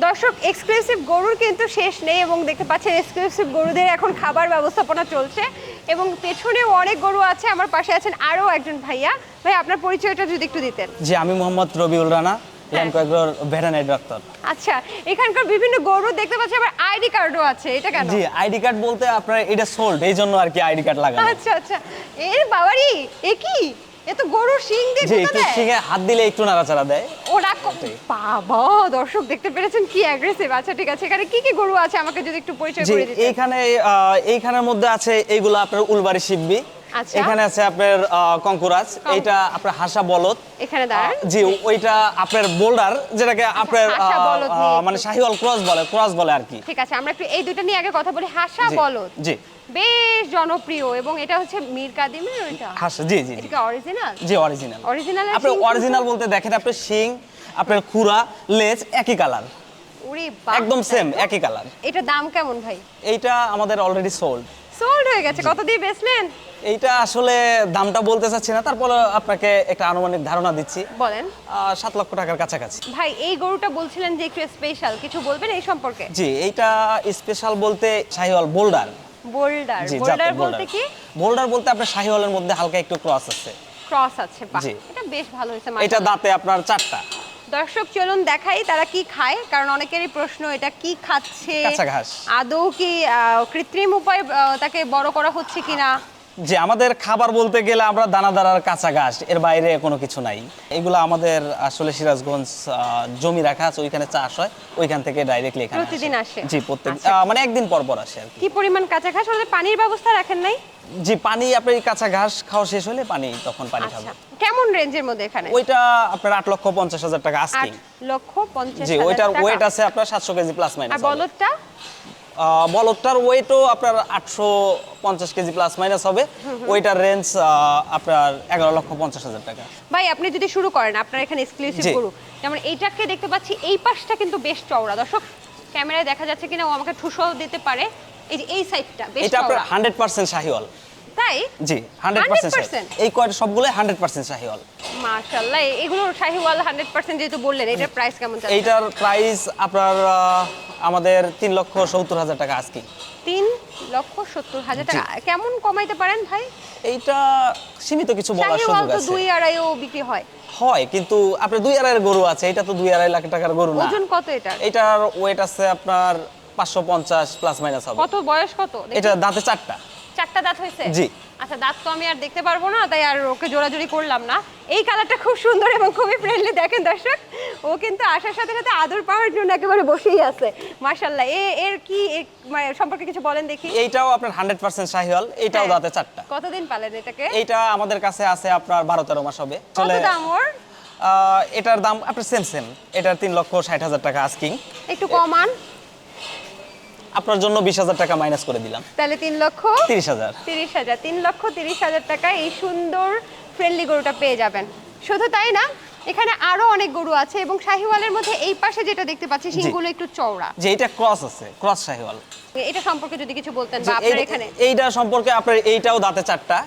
দর্শক এক্সক্লুসিভ গরুর কিন্তু শেষ নেই এবং দেখতে পাচ্ছেন এক্সক্লুসিভ গরুদের এখন খাবার ব্যবস্থাপনা চলছে এবং পেছনেও অনেক গরু আছে আমার পাশে আছেন আরও একজন ভাইয়া। ভাই আপনার পরিচয়টা যদি একটু দিতেন। জি আমি মোহাম্মদ রবিউল রানা ডাক্তার। আচ্ছা এখানকার বিভিন্ন গরু দেখতে পাচ্ছি আবার আইডি কার্ডও আছে এটা কেন? জি আইডি কার্ড বলতে আপনার এটা সোল্ড এই জন্য আর কি আইডি কার্ড লাগানো। আচ্ছা আচ্ছা। এর বাবারি এ কি? এ তো গরুর শিং দিয়ে জি একটু শিঙে হাত দিলে একটু নাড়াচাড়া দেয়। ওরা বাবা দর্শক দেখতে পেরেছেন কি অ্যাগ্রেসিভ আচ্ছা ঠিক আছে এখানে কি কি গরু আছে আমাকে যদি একটু পরিচয় করে দিতে এইখানে আহ, এইখানের মধ্যে আছে এইগুলো আপনার উলবাড়ি শিববি। এখানে আছে আপনার কঙ্কুরাজ এইটা আপনার হাসা বলদ। এখানে দাঁড়ান। জি ওইটা আপনার বোল্ডার যেটাকে আপনার আহ, নিয়ে মানে শাহিওয়াল ক্রস বলে ক্রস বলে আর কি। ঠিক আছে আমরা একটু এই দুটো নিয়ে আগে কথা বলি। হাসা বলদ। জি। বেশ জনপ্রিয় এবং এটা হচ্ছে মীর কাদিমের ওইটা? হাসা জি জি এটা অরিজিনাল জি অরিজিনাল অরিজিনাল আপনি অরিজিনাল বলতে দেখেন আপনার শিং আপনার খুরা লেজ একই কালার একদম সেম একই কালার এটা দাম কেমন ভাই? এইটা আমাদের অলরেডি সোল্ড হয়ে গেছে কত দিয়ে বেচলেন? এইটা আসলে দামটা বলতে চাচ্ছি না তারপরে আপনাকে একটা আনুমানিক ধারণা দিচ্ছি। বলেন। সাত লক্ষ টাকার কাছাকাছি। ভাই এই গরুটা বলছিলেন যে একটু স্পেশাল কিছু বলবেন এই সম্পর্কে? জি এইটা স্পেশাল বলতে শাহিওয়াল বোল্ডার। বোল্ডার বোল্ডার বলতে কি? বোল্ডার বলতে আপনার শাহিওয়ালের মধ্যে হালকা একটু ক্রস আছে। ক্রস আছে বাহ এটা বেশ ভালো হয়েছে এটা দাঁতে আপনার চারটা। দর্শক চলুন দেখাই তারা কি খায় কারণ অনেকেরই প্রশ্ন এটা কি খাচ্ছে? আদৌ কি আহ, কৃত্রিম উপায় তাকে বড় করা হচ্ছে কিনা? যে আমাদের খাবার বলতে গেলে আমরা দানাদার আর কাঁচা ঘাস এর বাইরে কোনো কিছু নাই। এগুলো আমাদের আসলে সিরাজগঞ্জ জমি রাখা আছে ওইখানে চাষ হয় ওইখান থেকে ডাইরেক্টলি এখানে প্রতিদিন আসে? জি প্রত্যেক আচ্ছা। মানে একদিন পর পর আসে আর কি। পরিমাণ কাঁচা ঘাস? ওদের পানির ব্যবস্থা রাখেন নাই? জি পানি আপনি কাঁচা ঘাস খাওয়া শেষ হলে পানি তখন পানি আচ্ছা। খাবে কেমন রেঞ্জের মধ্যে এখানে? ওইটা আপনার আট লক্ষ পঞ্চাশ হাজার টাকা আস্কিং লক্ষ পঞ্চাশ জি ওইটার ওয়েট আছে আপনার সাতশো কেজি প্লাস মাইনাস আর বলদটা? বলদটার ওয়েটও আপনার আটশো পঞ্চাশ কেজি প্লাস মাইনাস হবে। ওইটার রেঞ্জ আপনার এগারো লক্ষ পঞ্চাশ হাজার টাকা। ভাই আপনি যদি শুরু করেন আপনার এখানে এক্সক্লুসিভ করু গরু। যেমন এইটাকে দেখতে পাচ্ছি এই পাশটা কিন্তু বেশ চওড়া। দর্শক ক্যামেরায় দেখা যাচ্ছে কিনা ও আমাকে ঠুসো দিতে পারে। এই যে এই সাইডটা বেশ এটা আপনার হান্ড্রেড পার্সেন্ট শাহিওয়াল। তাই? জি 100% এই কয়টা সবগুলো হান্ড্রেড পার্সেন্ট শাহিওয়াল মাশাআল্লাহ এগুলো শাহিওয়াল 100% যেহেতু বললেন এটার প্রাইস কেমন যাচ্ছে? এইটার প্রাইস আপনার আমাদের তিন লক্ষ সত্তর হাজার টাকা আজকে। তিন লক্ষ সত্তর হাজার টাকা। কেমন কমাইতে পারেন ভাই? এইটা সীমিত কিছু বলার সুযোগ আছে। দুই আড়াইও বিক্রি হয়। হয় কিন্তু আপনার দুই আড়াইয়ের গরু আছে এটা তো দুই আড়াই লাখ টাকার গরু না। ওজন কত এটার? এটার ওয়েট আছে আপনার পাঁচশো পঞ্চাশ প্লাস মাইনাস হবে। কত বয়স কত? এটা দাঁতে চারটা। চারটা দাঁত হয়েছে? জি। আচ্ছা দাঁত তো আমি আর দেখতে পারব না তাই আর ওকে জোড়াজোড়ি করলাম না। এই কালারটা খুব সুন্দর এবং খুবই ফ্রেন্ডলি দেখেন দর্শক ও কিন্তু আসার সাথে সাথে আদর পাওয়ার জন্য একেবারে বসেই আছে। মাশাল্লাহ এ এর কি সম্পর্কে কিছু বলেন দেখি। এইটাও আপনার হান্ড্রেড পার্সেন্ট শাহিওয়াল এইটাও হ্যাঁ। দাঁতে চারটা। কতদিন পালেন এটাকে? এইটা আমাদের কাছে আছে আপনার বারো তেরো মাস হবে। কত দাম ওর? এটার দাম আপনার সেম সেম এটার তিন লক্ষ ষাট হাজার টাকা আস্কিং একটু কমান। আপনার জন্য বিশ হাজার টাকা মাইনাস করে দিলাম। তাহলে তিন লক্ষ তিরিশ হাজার। তিরিশ হাজার তিন লক্ষ তিরিশ হাজার টাকা এই সুন্দর ফ্রেন্ডলি গরুটা পেয়ে যাবেন। শুধু তাই না এখানে আরও অনেক গরু আছে এবং শাহিওয়ালের মধ্যে এই পাশে যেটা দেখতে পাচ্ছি সিংগুলো একটু চওড়া। যে এটা ক্রস আছে ক্রস শাহিওয়াল। এটা সম্পর্কে যদি কিছু বলতেন বা আপনার এখানে? এইটা সম্পর্কে আপনার এইটাও দাঁতে চারটা।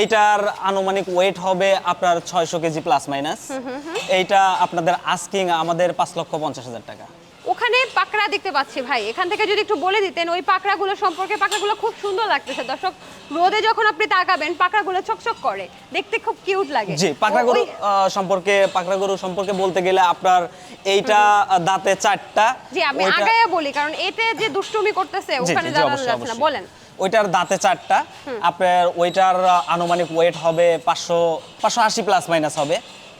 এইটার আনুমানিক ওয়েট হবে আপনার ছয়শো কেজি প্লাস মাইনাস এইটা আপনাদের আস্কিং আমাদের পাঁচ লক্ষ পঞ্চাশ হাজার টাকা। ওখানে পাকড়া দেখতে পাচ্ছি ভাই। এখান থেকে যদি একটু বলে দিতেন ওই পাকড়াগুলো সম্পর্কে পাকড়াগুলো খুব সুন্দর লাগতেছে। দর্শক রোদে যখন আপনি তাকাবেন পাকড়াগুলো চকচক করে। দেখতে খুব কিউট লাগে। জি পাকড়া ও- গরু ওই- আহ, সম্পর্কে পাকড়া গরু সম্পর্কে বলতে গেলে আপনার এইটা দাঁতে চারটা জি আমি আগায়া বলি কারণ এতে যে দুষ্টুমি করতেছে ওখানে জানানো যাচ্ছে না বলেন। ওইটার দাঁতে চারটা আপনার ওইটার আনুমানিক ওয়েট হবে পাঁচশো পাঁচশো আশি প্লাস মাইনাস হবে।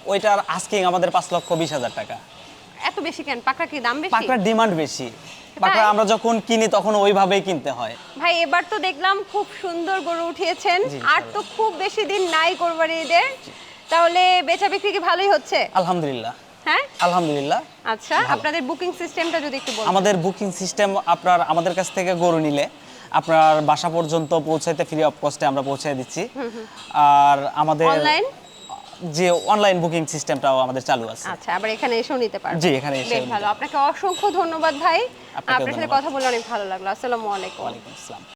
ওইটার আস্কিং আমাদের পাঁচ লক্ষ বিশ হাজার টাকা। এত বেশি কেন? পাকড়া কি দাম বেশি? পাকড়ার ডিমান্ড বেশি। পাকড়া আমরা যখন কিনি তখন ওইভাবেই কিনতে হয়। ভাই এবার তো দেখলাম খুব সুন্দর গরু উঠিয়েছেন। আর তো খুব বেশি দিন নাই কোরবানি ঈদের। তাহলে বেচা বিক্রি কি ভালোই হচ্ছে? আলহামদুলিল্লাহ। হ্যাঁ? আলহামদুলিল্লাহ। আচ্ছা আপনাদের বুকিং সিস্টেমটা যদি একটু বলুন আমাদের বুকিং সিস্টেম আপনার আমাদের কাছ থেকে গরু নিলে আপনার বাসা পর্যন্ত পৌঁছাইতে ফ্রি অফ কস্টে আমরা পৌঁছে দিচ্ছি। আর আমাদের অনলাইন যে অনলাইন বুকিং সিস্টেমটাও আমাদের চালু আছে। আচ্ছা আবার এখানে এসেও নিতে পারবেন জি, এখানে এসে ভালো। আপনাকে অসংখ্য ধন্যবাদ ভাই। আপনার সাথে কথা বলে অনেক ভালো লাগল। আসসালামু আলাইকুম। ওয়া আলাইকুম আসসালাম।